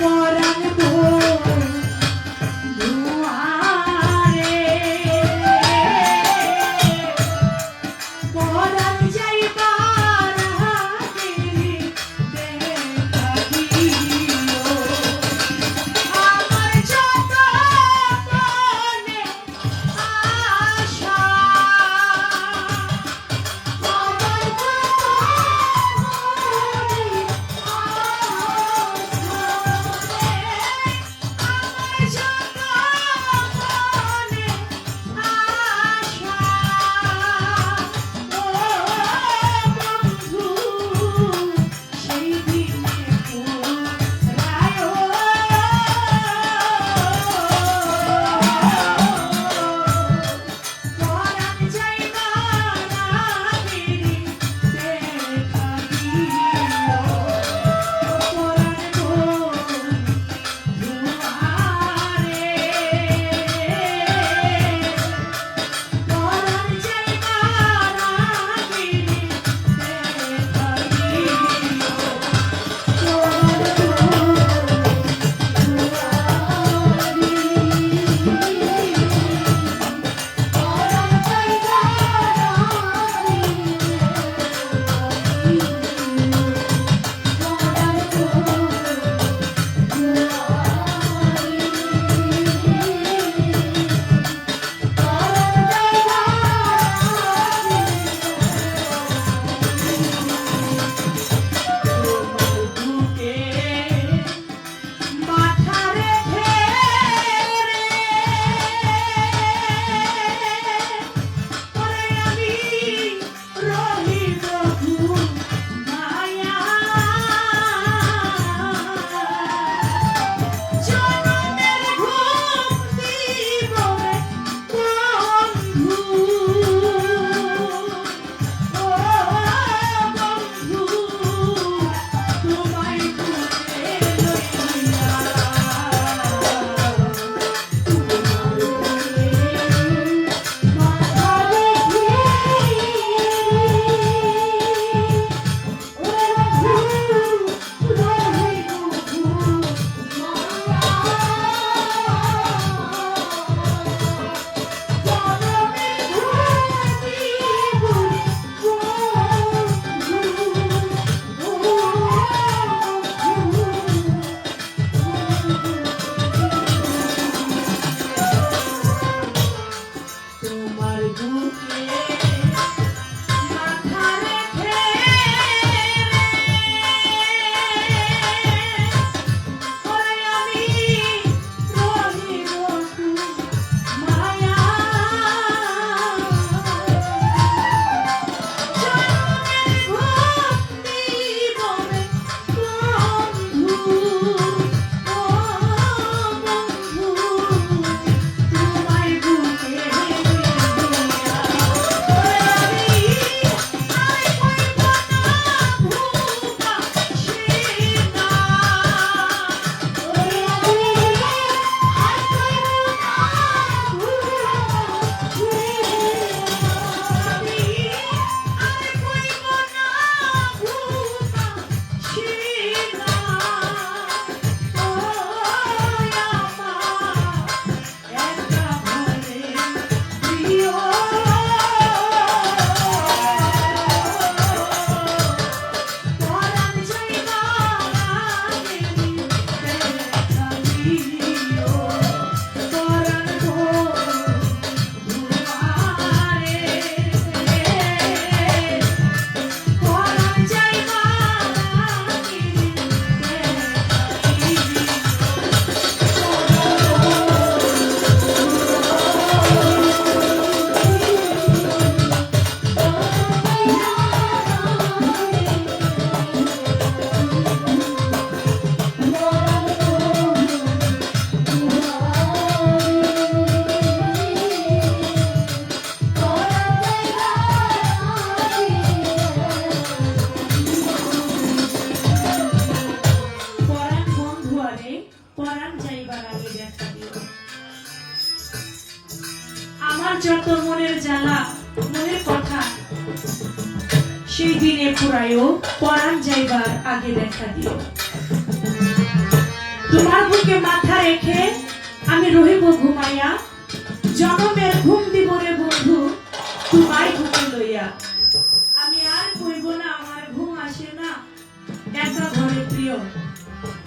পরাণ তোমার বুকে বন্ধুয়ারে পরাণ যাইবার আগে দেখা দিও। আমার যত মনের জ্বালা, মনের কথা, সেই দিনে পুরায়ও পরাণ যাইবার আগে দেখা দিও। রেখে আমি রহিব ঘুমাইয়া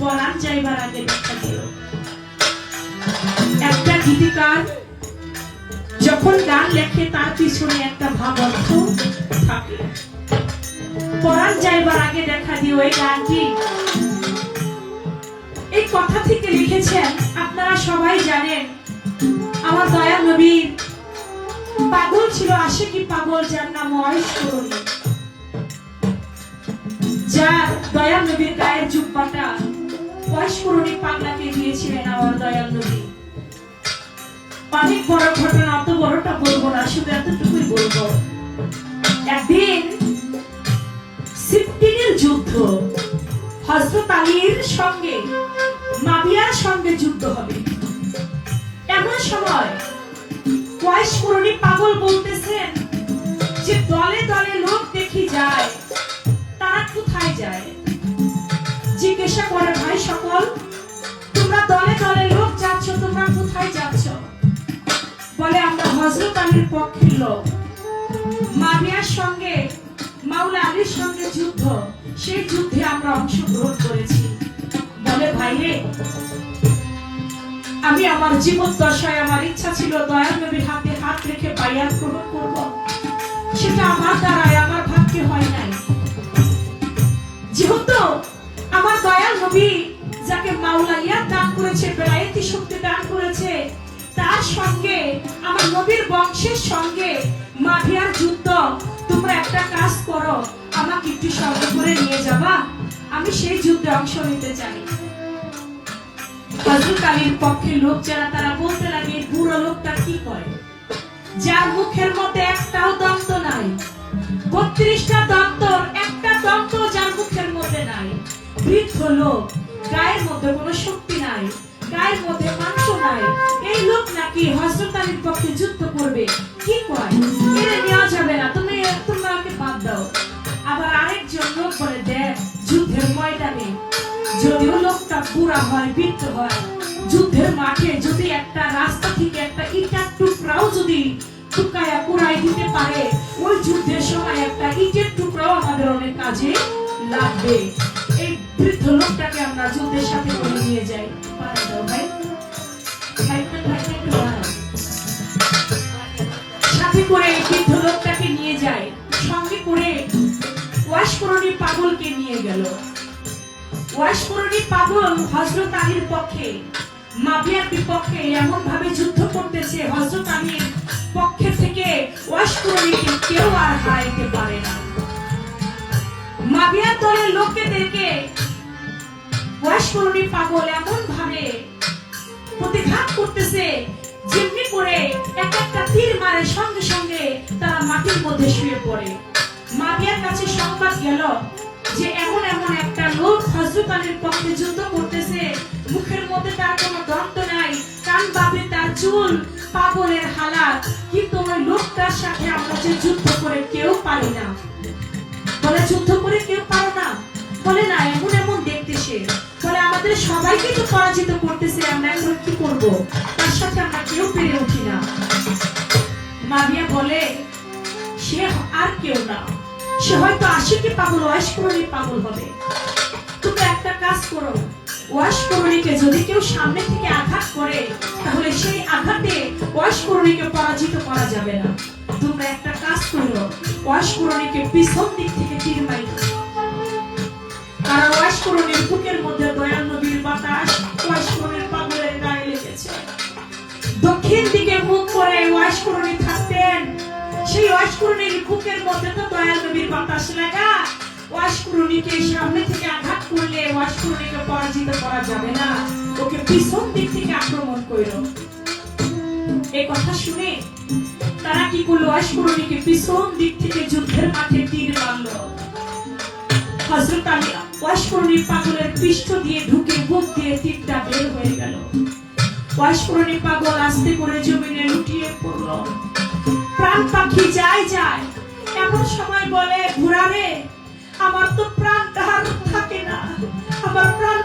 পরাণ যাইবার আগে দেখা দিও একটা গীতিকার যখন গান লেখে, তার পিছনে একটা ভাব অর্থ থাকে। পরাণ যাইবার আগে দেখা দিও এই গানটি। এই কথা থেকে লিখেছেন, আপনারা সবাই জানেন, আমার দয়া নবীর পাগল ছিল, আশিকি পাগল, যার নাম যার দয়াল নবীর গায়ের জুব্বাটা অয়স্করণী পাগলাকে দিয়েছিলেন আমার দয়াল নবী। অনেক বড় ঘটনা, অত বড়টা বলব না, শুধু এতটুকুই বলব। একদিন সিফটিনের যুদ্ধ হজরত আলীর সঙ্গে, মাবিয়ার সঙ্গে যুদ্ধ হবে। এমন সময় কয়েস করণী পাগল বলতেছেন যে দলে দলে লোক দেখি যায়, তারা কোথায় যায়? জিজ্ঞাসা করে, ভাই সকল, তোমরা দলে দলে লোক যাচ্ছ, তোমরা কোথায় যাচ্ছ? বলে, আমরা হজরত আলীর পক্ষের লোক। মাবিয়ার সঙ্গে, মাওলা আলীর সঙ্গে যুদ্ধ, সেই যুদ্ধে আমরা অংশগ্রহণ করেছি। বলে ভাইরে আমি আমার জীবন দশায় আমার ইচ্ছা ছিল দয়াল নবীর হাতে হাত রেখে বাইয়াত গ্রহণ করব। সেটা আমার দ্বারাই আমার নবী যাকে মাওলা ইয়াদ দান করেছে, বেলায়েতি শক্তি দান করেছে, তার সঙ্গে আমার নবীর বংশের সঙ্গে মাভিয়ার যুদ্ধ। তোমরা একটা কাজ করো, আমাকে একটু সঙ্গে করে নিয়ে যাবা। আমি সেই যুদ্ধে অংশ নিতে চাই। হজরত আলীর পক্ষে লোক যারা, তারা বলতে লাগে বুড়ো লোকটা কি করে? যার মুখের মধ্যে একটাও দন্ত নাই, বত্রিশটা দন্ত, একটা দন্ত যার মুখের মধ্যে নাই। বৃদ্ধ লোক, গায়ের মধ্যে কোনো শক্তি নাই, গায়ের মধ্যে মাংস নাই। এই লোক নাকি হজরত পক্ষে যুদ্ধ করবে, কি কয়? এরে নেওয়া যাবে না, তুমি তোমরা ওকে বাদ দাও। আবার আরেকজন লোক বলে, দেখ, যুদ্ধের ময়দানে যদিও লোকটা পুরা হয়, বৃদ্ধ হয়, যুদ্ধের মাঠে যদি একটা রাস্তা থেকে একটা ইটার টুকরাও যদি টুকায়া পুরাই দিতে পারে, ওই যুদ্ধের সময় একটা ইটের টুকরাও আমাদের অনেক কাজে লাগবে। এই বৃদ্ধ লোকটাকে আমরা যুদ্ধের সাথে করে নিয়ে যাই। সাথে করে বৃদ্ধ লোকটাকে নিয়ে যায়। সঙ্গে করে পাগলকে নিয়ে গেল। পাগল হজরত আলীর পক্ষে মাবিয়ার বিপক্ষে এমন ভাবে যুদ্ধ করতেছে হজরত আলীর পক্ষে থেকে কেউ আর হারাইতে পারে না। মাবিয়ার দলের লোকেদেরকে ওয়াশকরণী পাগল এমন ভাবে প্রতিঘাত করতেছে, যেমনি করে এক একটা তীর মারে, সঙ্গে সঙ্গে তারা মাটির মধ্যে শুয়ে পড়ে। মাবিয়ার কাছে সংবাদ গেল যে এমন এমন একটা লোক হজরত পক্ষে যুদ্ধ করতেছে। মুখের মধ্যে তার কোনো দন্ত নাই, কান বাবে তার চুল, পাগলের হালাত। কিন্তু ওই লোকটার সাথে আমরা যে যুদ্ধ করে কেউ পারি না। বলে যুদ্ধ করে কেউ পারো না। বলে, না, এমন এমন দেখতে সে। বলে, আমাদের সবাইকে তো পরাজিত করতেছে, আমরা এখন কি করব? তার সাথে আমরা কেউ পেরে উঠি না। মাবিয়া বলে, সে আর কেউ না। সে হয়তো আশিকে পাগল ওয়াশকরণী পাগল হবে। তুমি একটা কাজ করো ওয়াশকরণীকে যদি কেউ সামনে থেকে আঘাত করে, তাহলে সেই আঘাতে ওয়াশকরণীকে পরাজিত করা যাবে না। তোমরা একটা কাজ করো ওয়াশকরণীকে পিছন দিক থেকে তীর মাইরো কারণ ওয়াশকরণীর বুকের মধ্যে দয়াল নবীর বাতাস ওয়াশকরণীর পাগলের গায়ে লেগেছে। দক্ষিণ দিকে মুখ করে ওয়াশকরণী থাকতেন। সেই ওয়াশকরণীর বুকের মধ্যে তো দয়াল নবীর বাতাস লাগা। ওয়াশকরণীকে সামনে থেকে আঘাত করলে ওয়াশকরণীকে পরাজিত করা যাবে না। ওকে পিছন দিক থেকে আক্রমণ করো এই কথা শুনে তারা কি করল ওয়াশকরণীকে পিছন দিক থেকে যুদ্ধের মাঠে তীর মারলো। হজরত আলী ওয়াশকরণীর পাগলের পৃষ্ঠ দিয়ে ঢুকে বুক দিয়ে তীরটা বের হয়ে গেল। ওয়াশকরণী পাগল আস্তে করে জমিনে লুটিয়ে পড়ল। প্রাণ পাখি যায় যায়, এমন সময় বলে ঘুরারে আমার তো প্রাণ তাহার থাকে না। আমার প্রাণ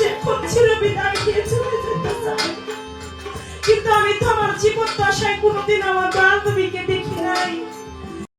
যে খুব ছিল বিদায় দিয়ে চলে যেত কিন্তু আমি তোমার জীবন দশায় কোনোদিন আমার বান্ধবীকে দেখি নাই।